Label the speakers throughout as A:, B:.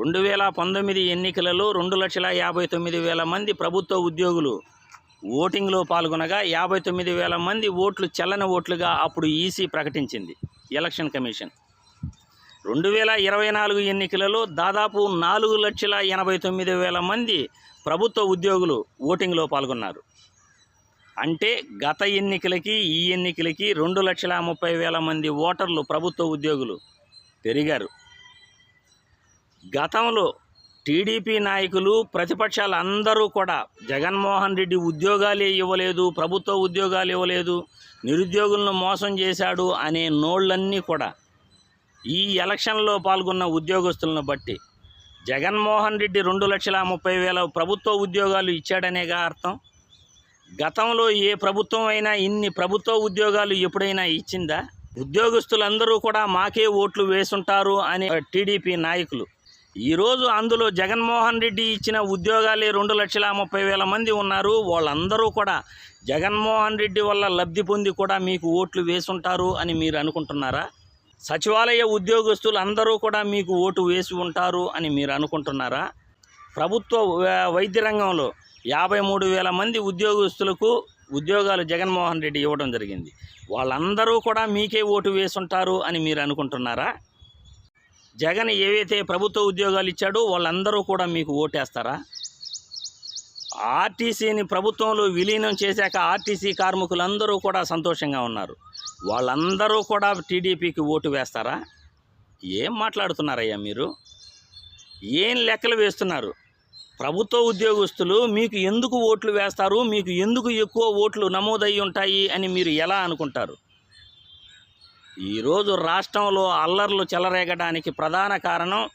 A: రెండు వేల పంతొమ్మిది ఎన్నికలలో రెండు లక్షల యాభై తొమ్మిది వేల మంది ప్రభుత్వ ఉద్యోగులు ఓటింగ్లో పాల్గొనగా యాభై తొమ్మిది వేల మంది ఓట్లు చెల్లని ఓట్లుగా అప్పుడు ఈసీ ప్రకటించింది ఎలక్షన్ కమిషన్. రెండు వేల ఇరవై నాలుగు ఎన్నికలలో దాదాపు నాలుగు లక్షల ఎనభై తొమ్మిది వేల మంది ప్రభుత్వ ఉద్యోగులు ఓటింగ్లో పాల్గొన్నారు. అంటే గత ఎన్నికలకి ఈ ఎన్నికలకి రెండు లక్షల ముప్పై వేల మంది ఓటర్లు ప్రభుత్వ ఉద్యోగులు పెరిగారు. గతంలో టీడీపీ నాయకులు ప్రతిపక్షాలు అందరూ కూడా జగన్మోహన్ రెడ్డి ఉద్యోగాలే ఇవ్వలేదు ప్రభుత్వ ఉద్యోగాలు ఇవ్వలేదు నిరుద్యోగులను మోసం చేశాడు అనే నోళ్ళన్నీ కూడా ఈ ఎలక్షన్లో పాల్గొన్న ఉద్యోగస్తులను బట్టి జగన్మోహన్ రెడ్డి రెండు లక్షల ముప్పై వేల ప్రభుత్వ ఉద్యోగాలు ఇచ్చాడనేగా అర్థం. గతంలో ఏ ప్రభుత్వం అయినా ఇన్ని ప్రభుత్వ ఉద్యోగాలు ఎప్పుడైనా ఇచ్చిందా? ఉద్యోగస్తులందరూ కూడా మాకే ఓట్లు వేసుంటారు అనే టీడీపీ నాయకులు ఈరోజు అందులో జగన్మోహన్ రెడ్డి ఇచ్చిన ఉద్యోగాలే రెండు లక్షల ముప్పై వేల మంది ఉన్నారు. వాళ్ళందరూ కూడా జగన్మోహన్ రెడ్డి వల్ల లబ్ధి పొంది కూడా మీకు ఓట్లు వేసుంటారు అని మీరు అనుకుంటున్నారా? సచివాలయ ఉద్యోగస్తులు అందరూ కూడా మీకు ఓటు వేసి ఉంటారు అని మీరు అనుకుంటున్నారా? ప్రభుత్వ వై- వైద్య రంగంలో యాభై మూడు వేల మంది ఉద్యోగస్తులకు ఉద్యోగాలు జగన్మోహన్ రెడ్డి ఇవ్వడం జరిగింది. వాళ్ళందరూ కూడా మీకే ఓటు వేసుంటారు అని మీరు అనుకుంటున్నారా? జగన్ ఏవైతే ప్రభుత్వ ఉద్యోగాలు ఇచ్చాడో వాళ్ళందరూ కూడా మీకు ఓటేస్తారా? ఆర్టీసీని ప్రభుత్వంలో విలీనం చేశాక ఆర్టీసీ కార్మికులందరూ కూడా సంతోషంగా ఉన్నారు. వాళ్ళందరూ కూడా టీడీపీకి ఓటు వేస్తారా? ఏం మాట్లాడుతున్నారయ్యా మీరు? ఏం లెక్కలు వేస్తున్నారు? ప్రభుత్వ ఉద్యోగస్తులు మీకు ఎందుకు ఓట్లు వేస్తారు? మీకు ఎందుకు ఎక్కువ ఓట్లు నమోదయ్యి ఉంటాయి అని మీరు ఎలా అనుకుంటారు? ఈరోజు రాష్ట్రంలో అల్లర్లు చెలరేగడానికి ప్రధాన కారణం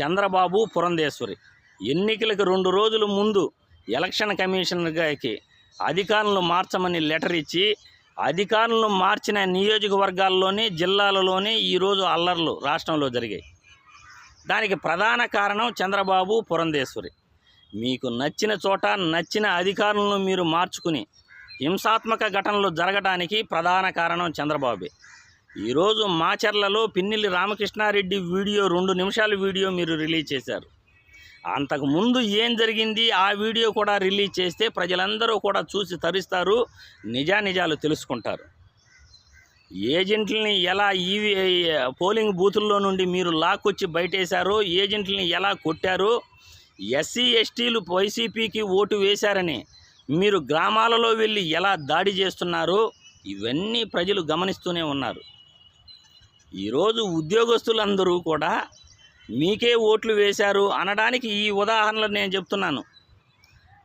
A: చంద్రబాబు పురంధేశ్వరి. ఎన్నికలకు రెండు రోజుల ముందు ఎలక్షన్ కమిషనర్గాకి అధికారులను మార్చమని లెటర్ ఇచ్చి అధికారులను మార్చిన నియోజకవర్గాల్లోనే జిల్లాలలోనే ఈరోజు అల్లర్లు రాష్ట్రంలో జరిగాయి. దానికి ప్రధాన కారణం చంద్రబాబు పురంధేశ్వరి. మీకు నచ్చిన చోట నచ్చిన అధికారులను మీరు మార్చుకుని హింసాత్మక ఘటనలు జరగడానికి ప్రధాన కారణం చంద్రబాబే. ఈరోజు మాచర్లలో పిన్నిల్లి రామకృష్ణారెడ్డి వీడియో రెండు నిమిషాల వీడియో మీరు రిలీజ్ చేశారు. అంతకుముందు ఏం జరిగింది? ఆ వీడియో కూడా రిలీజ్ చేస్తే ప్రజలందరూ కూడా చూసి తరిస్తారు నిజానిజాలు తెలుసుకుంటారు. ఏజెంట్లని ఎలా ఈవీ పోలింగ్ బూతుల్లో నుండి మీరు లాక్కొచ్చి బయటేశారో ఏజెంట్లని ఎలా కొట్టారో ఎస్సీ ఎస్టీలు వైసీపీకి ఓటు వేశారని మీరు గ్రామాలలో వెళ్ళి ఎలా దాడి చేస్తున్నారో ఇవన్నీ ప్రజలు గమనిస్తూనే ఉన్నారు. ఈరోజు ఉద్యోగస్తులందరూ కూడా మీకే ఓట్లు వేశారు అనడానికి ఈ ఉదాహరణలు నేను చెప్తున్నాను.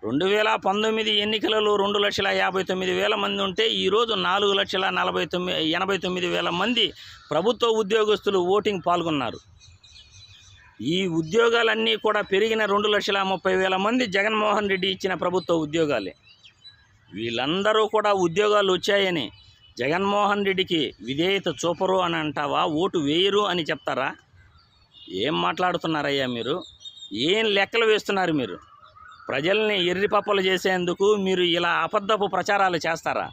A: రెండు వేల పంతొమ్మిది ఎన్నికలలో రెండు లక్షల యాభై తొమ్మిది వేల మంది ఉంటే ఈరోజు నాలుగు లక్షల నలభై తొమ్మిది ఎనభై తొమ్మిది వేల మంది ప్రభుత్వ ఉద్యోగస్తులు ఓటింగ్ పాల్గొన్నారు. ఈ ఉద్యోగాలన్నీ కూడా పెరిగిన రెండు లక్షల ముప్పై వేల మంది జగన్మోహన్ రెడ్డి ఇచ్చిన ప్రభుత్వ ఉద్యోగాలే. వీళ్ళందరూ కూడా ఉద్యోగాలు వచ్చాయని జగన్మోహన్ రెడ్డికి విధేయత చూపరు అని అంటావా? ఓటు వేయరు అని చెప్తారా? ఏం మాట్లాడుతున్నారయ్యా మీరు? ఏం లెక్కలు వేస్తున్నారు మీరు? ప్రజల్ని ఎర్రిపప్పలు చేసేందుకు మీరు ఇలా అబద్ధపు ప్రచారాలు చేస్తారా?